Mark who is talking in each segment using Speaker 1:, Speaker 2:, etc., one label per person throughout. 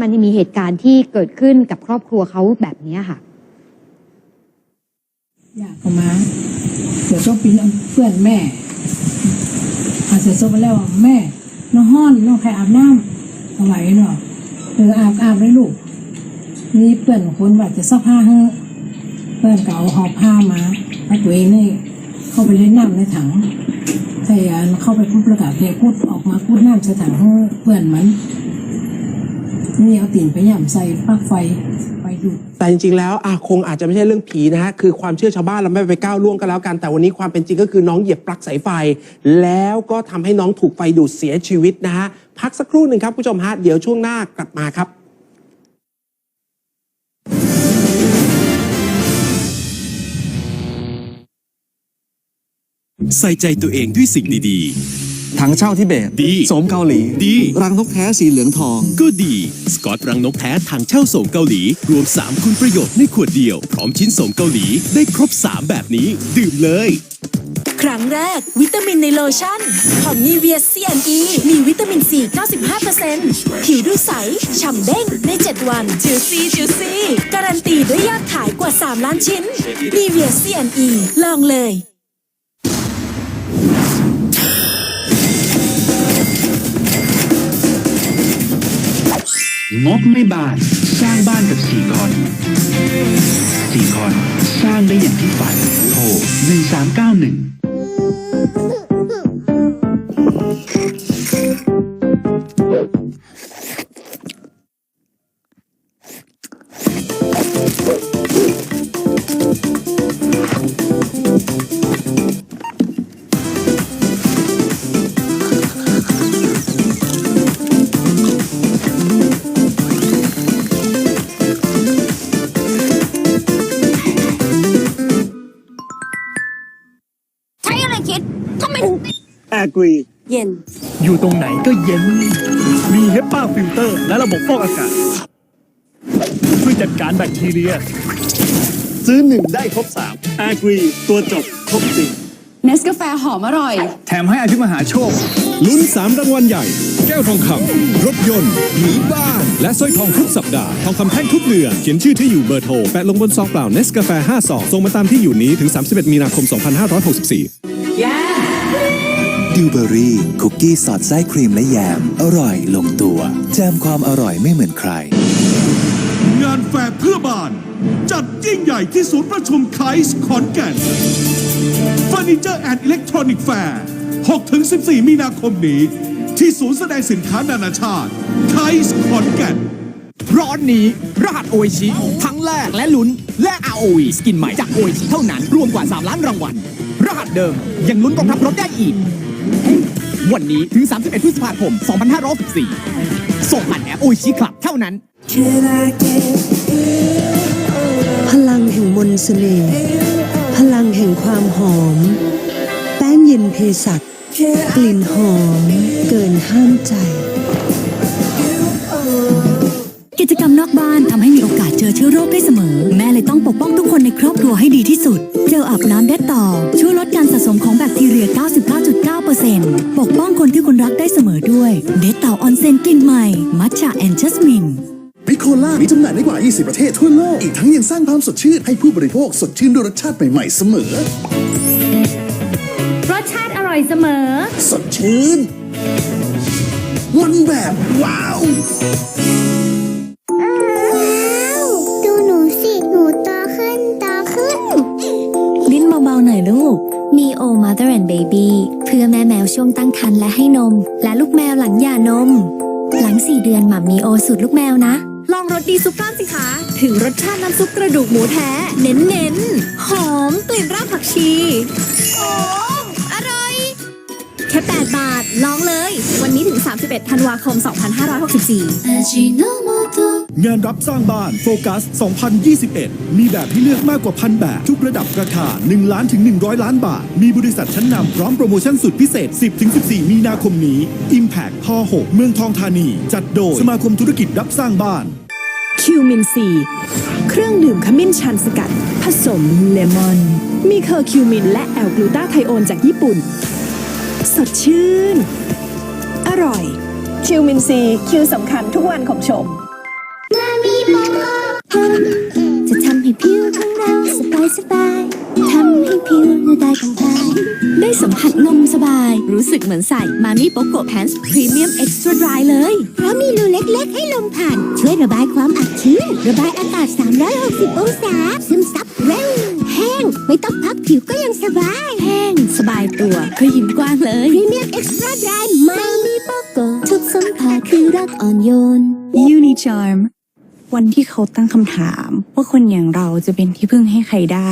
Speaker 1: มันมีเหตุการณ์ที่เกิดขึ้นกับครอบครัวเขาแบบนี้ค่ะ
Speaker 2: อยากมา เดี๋ยวต้องปีนเพื่อนแม่อาจจะซบไปแล้วแม่ น้องห้อนน้องใครอาบน้ำเอาไหวเนาะเอออาบอาบเลยลูกนี่เพื่อนคนแบบจะซักผ้าให้เพื่อนเก่าหอบผ้ามาแล้วตัวเองนี่เข้าไปเล่นน้ำในถังใส่เข้าไปปุ๊บแล้วก็เทกุดออกมากุดน้ำใส่ถังให้เพื่อนมัน นี่เอาตีนไปหย่ำใส่ปลั๊กไฟไปดูด
Speaker 3: แต่จริงๆแล้วอะคงอาจจะไม่ใช่เรื่องผีนะฮะคือความเชื่อชาวบ้านเราไม่ไปก้าวล่วงกันแล้วกัน แต่วันนี้ความเป็นจริงก็คือน้องเหยียบปลั๊กสายไฟ แล้วก็ทำให้น้องถูกไฟดูดเสียชีวิตนะฮะพักสักครู่หนึ่งครับผู้ชมฮะเดี๋ยวช่วงหน้ากลับมาครับ
Speaker 4: ใส่ใจตัวเองด้วยสิ่งดี
Speaker 5: ถังเช่าทิเบต
Speaker 4: ดี
Speaker 5: โสมเกาหลี
Speaker 4: ดี
Speaker 5: รังนกแท้สีเหลืองทอง
Speaker 4: ๆก็ดี สกอตรังนกแท้ทางเช่าโสมเกาหลี รวม 3 คุณประโยชน์ในขวดเดียว พร้อมชิ้นโสมเกาหลีได้ครบ 3 แบบนี้ ดื่มเลย
Speaker 6: ครั้งแรก วิตามินในโลชั่น ของนีเวีย CNE มีวิตามินซี95%ผิวดูใส ฉ่ำเด้งใน 7 วันจิวซี่จิวซี่การันตีด้วยยอดขายกว่า 3 ล้านชิ้นนีเวีย CNE ลองเลย
Speaker 7: งบไม่บานสร้างบ้านกับสี่คอนสี่คอนสร้างได้อย่างที่ฝันโทร1391
Speaker 6: ทำไมถึง
Speaker 8: แอร์กรี
Speaker 6: เย็น
Speaker 8: อยู่ตรงไหนก็เย็น มีเฮปป้าฟิลเตอร์ และระบบฟอกอากาศช่วยจัดการแบคทีเรีย ซื้อหนึ่งได้ครบสามแอร์กรีตัวจบครบจริง
Speaker 9: เนสกาแฟหอมอร่อย
Speaker 8: แถมให้อายุมหาโชค
Speaker 10: ลุ้น3รางวัลใหญ่ แก้วทองคำรถยนต์หนีบ้าน และสร้อยทองทุกสัปดาห์ ทองคำแท่งทุกเดือน เขียนชื่อที่อยู่เบอร์โทร แปะลงบนซองเปล่าเนสกาแฟ5ซองส่งมาตามที่อยู่นี้ถึง 31 มีนาคม 2564
Speaker 11: ดิวเบอรี่คุกกี้สอดไส้ครีมและแยม อร่อยลงตัวแจมความอร่อยไม่เหมือนใคร
Speaker 10: งานแฟร์เพื่อบ้าน จัดยิ่งใหญ่ที่ศูนย์ประชุมไคส์ขอนแก่นเฟอร์นิเจอร์แอนด์อิเล็กทรอนิกส์แฟร์6-14 มีนาคมนี้ ที่ศูนย์แสดงสินค้านานาชาติไคส์ขอนแก่น
Speaker 8: ร้อนนี้รหัสโอชิทั้งแรกและลุ้นและ ROE สกินใหม่จากโอชิเท่านั้นรวมกว่า 3 ล้านรางวัล รหัสเดิม ยังลุ้นกองทัพรถได้อีก วันนี้ถึง 31 พฤษภาคม 2564ส่งผ่านแอปโอชิคลับเท่านั้น
Speaker 9: พลังแห่งมนต์เสน่ห์พลังแห่งความหอม แป้งเย็นเพสัตกลิ่นหอม เกินห้ามใจ
Speaker 6: จกรรมนอกบ้านทำให้มีโอกาสเจอเชื้อโรคได้เสมอ แม่เลยต้องปกป้องทุกคนในครอบครัวให้ดีที่สุด เจลอาบน้ำเด็ดต่อ ช่วยลดการสะสมของแบคทีเรีย 99.9%ปกป้องคนที่คุณรักได้เสมอด้วยเด็ดต่อออนเซนกลิ่นใหม่ มัทฉะแอนด์จัสมิน
Speaker 11: บิโคล่ามีจำหน่ายในกว่า 20 ประเทศทั่วโลก อีกทั้งยังสร้างความสดชื่นให้ผู้บริโภคสดชื่นด้วยรสชาติใหม่ ๆ เสมอ
Speaker 1: รสชาติอร่อยเสมอ
Speaker 11: สดชื่น มันแบบ ว้าว
Speaker 6: มตั้งครรภ์และให้นม และลูกแมวหลังหย่านม หลัง4เดือนหมัมนีโอสูตรลูกแมวนะ ลองรสดีซุปกล้ามสิคะ ถึงรสชาติน้ำซุปกระดูกหมูแท้ เน้นๆหอมกลิ่นรากผักชีหอมอร่อย แค่ 8 บาท ลองเลย วันนี้ถึง 31 ธันวาคม 2564
Speaker 10: งานรับสร้างบ้านโฟกัส 2021 มีแบบให้เลือกมากกว่าพันแบบ ทุกระดับราคา 1 ล้านถึง 100 ล้านบาท มีบริษัทชั้นนำพร้อมโปรโมชั่นสุดพิเศษ 10-14 มีนาคมนี้ Impact พ6เมืองทองธานี จัดโดยสมาคมธุรกิจรับสร้างบ้าน
Speaker 6: คิวมินซีเครื่องดื่มขมิ้นชันสกัด ผสมเลมอน มีเคอร์คิวมินและแอลกลูตาไทโอนจากญี่ปุ่น สดชื่น อร่อย คิวมินซีคิวสำคัญทุกวันของชม จะทำให้ผิวของเราสบายสบายทำให้ผิวดูได้ผ่อนคลายได้สัมผัสนมสบาย รู้สึกเหมือนใส่มามี่โปโกแพนส์พรีเมียมเอ็กซ์ตร้าดรายเลย
Speaker 9: เพราะมีรูเล็กๆ ให้ลมผ่าน ช่วยระบายความอับชื้น ระบายอากาศ 360 องศา ซึมซับเร็ว แห้ง ไม่ต้องพักผิวก็ยังสบาย
Speaker 6: แห้ง สบายตัวก็ยิ้มกว้างเลย
Speaker 9: พรีเมียมเอ็กซ์ตร้าแบรนด์ใหม่
Speaker 6: มามี่โปโกทุกสัมผัสคือรักอ่อนโยน
Speaker 12: Unicharm วันที่เขาตั้งคำถาม ว่าคนอย่างเราจะเป็นที่พึ่งให้ใครได้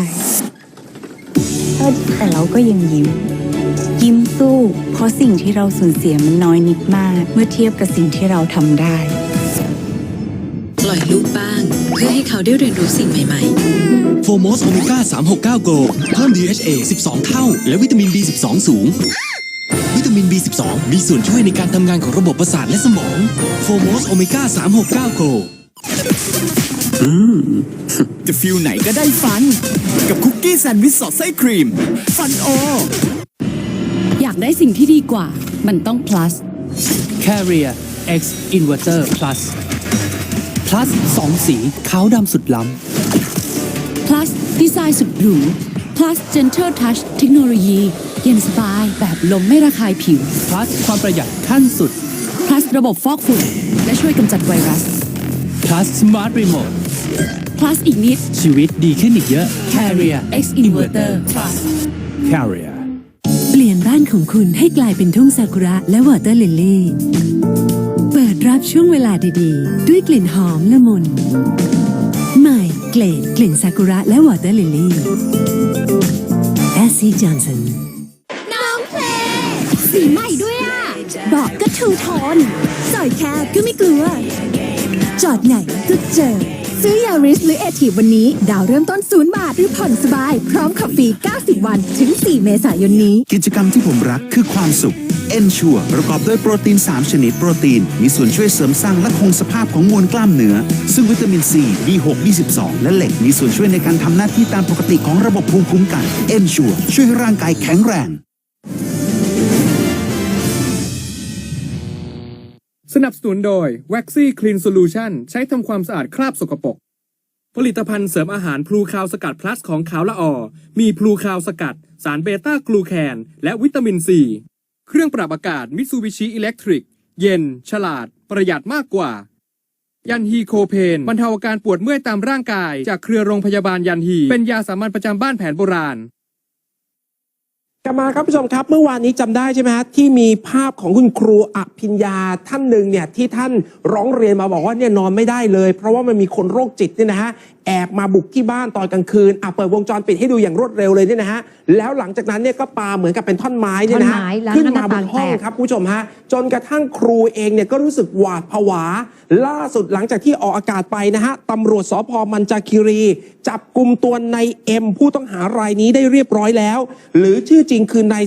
Speaker 12: เออแต่เราก็ยังยิ้ม ยิ้มสู้ เพราะสิ่งที่เราสูญเสียมันน้อยนิดมาก เมื่อเทียบกับสิ่งที่เราทำได้
Speaker 13: ปล่อยลูกบ้าง เพื่อให้เขาได้เรียนรู้สิ่งใหม่ ๆ
Speaker 4: โฟมอสโอเมก้า 369 โกเพิ่ม DHA 12 เท่า และวิตามิน B12 สูงวิตามิน B12 มีส่วนช่วยในการทำงานของระบบประสาทและสมอง โฟมอสโอเมก้า 369 โก
Speaker 8: จะฟิลไหนก็ได้ฟัน กับคุกกี้แซนด์วิชสอดไส้ครีม ฟันโอ
Speaker 12: อยากได้สิ่งที่ดีกว่า มันต้อง plus
Speaker 14: Carrier X Inverter Plus Plus 2สีขาวดำสุดล้
Speaker 12: plus ดีไซน์สุดหรู plus gentle touch เทคโนโลยี เย็นสบายแบบลมไม่ระคายผิวำ
Speaker 14: Plus ความประหยัดขั้นสุด
Speaker 12: plus ระบบฟอกฝุ่น และช่วยกำจัดไวรัส
Speaker 14: Plus Smart Remote
Speaker 12: plus อีกนิด
Speaker 14: ชีวิตดีขึ้นอีกเยอะ
Speaker 12: Carrier X Inverter plus
Speaker 14: Carrier
Speaker 15: เปลี่ยนบ้านของคุณให้กลายเป็นทุ่งซากุระและวอเตอร์ลิลลี่ เปิดรับช่วงเวลาดีๆ ด้วยกลิ่นหอมละมุน ใหม่เกรดกลิ่นซากุระและวอเตอร์ลิลลี่แอสซี่จอห์นสัน
Speaker 6: สีใหม่ด้วยอะบอกก็ทูโทนสอยแคบก็ไม่กลัว จอดไหนก็เจอ ซื้อยาริสหรือเอทีวันนี้ ดาวเริ่มต้นศูนย์บาท หรือผ่อนสบาย พร้อมขับฟรี 90 วัน ถึง 4 เมษายนนี้
Speaker 7: กิจกรรมที่ผมรักคือความสุข Ensure ประกอบด้วยโปรตีน 3 ชนิดโปรตีน มีส่วนช่วยเสริมสร้างและคงสภาพของมวลกล้ามเนื้อ ซึ่งวิตามิน C B6 B12 และเหล็ก มีส่วนช่วยในการทำหน้าที่ตามปกติของระบบภูมิคุ้มกัน Ensure ช่วยให้ร่างกายแข็งแรง
Speaker 16: สนับสนุนโดย Waxy Clean Solution ใช้ทำความสะอาดคราบสกปรก ผลิตภัณฑ์เสริมอาหารพลูคาวสกัดพลัสของขาวละออ มีพลูคาวสกัด สารเบต้ากลูแคน และวิตามินซี เครื่องปรับอากาศมิ t ซูบิชิอิเล็กทริกเย็น ฉลาด ประหยัดมากกว่า ยันฮีโคเพน บรรเทาอาการปวดเมื่อยตามร่างกาย จากเครือโรงพยาบาลยันฮี เป็นยาสามัญประจำบ้านแผนโบราณ
Speaker 3: กลับมาครับผู้ชมครับ เมื่อวานนี้จำได้ใช่ไหมฮะที่มีภาพของคุณครูอภิญญาท่านหนึ่งเนี่ยที่ท่านร้องเรียนมาบอกว่าเนี่ยนอนไม่ได้เลย เพราะว่ามันมีคนโรคจิตเนี่ยนะฮะ แอบมาบุกที่บ้านตอนกลางคืนอะเปิดวงจรปิดให้ดูอย่างรวดเร็วเลยเนี่ยนะฮะแล้วหลังจากนั้นเนี่ยก็ปาเหมือนกับเป็นท่อนไม้เนี่ยนะ
Speaker 1: ท่
Speaker 3: ฮะ
Speaker 1: อนไม้แล้ว
Speaker 3: ขึ้น
Speaker 1: ห
Speaker 3: มา
Speaker 1: น้า
Speaker 3: บ
Speaker 1: ต่านง
Speaker 3: ห้อง
Speaker 1: แตก
Speaker 3: ครับคุณผู้ชมฮะจนกระทั่งครูเองเนี่ยก็รู้สึกหวาดผวา ล่าสุดหลังจากที่ออกอากาศไปนะฮะตำรวจสพมันจาคิรี จับกลุ่มตัวในเอ็มผู้ต้องหารายนี้ได้เรียบร้อยแล้ว หรือชื่อจริงคือนาย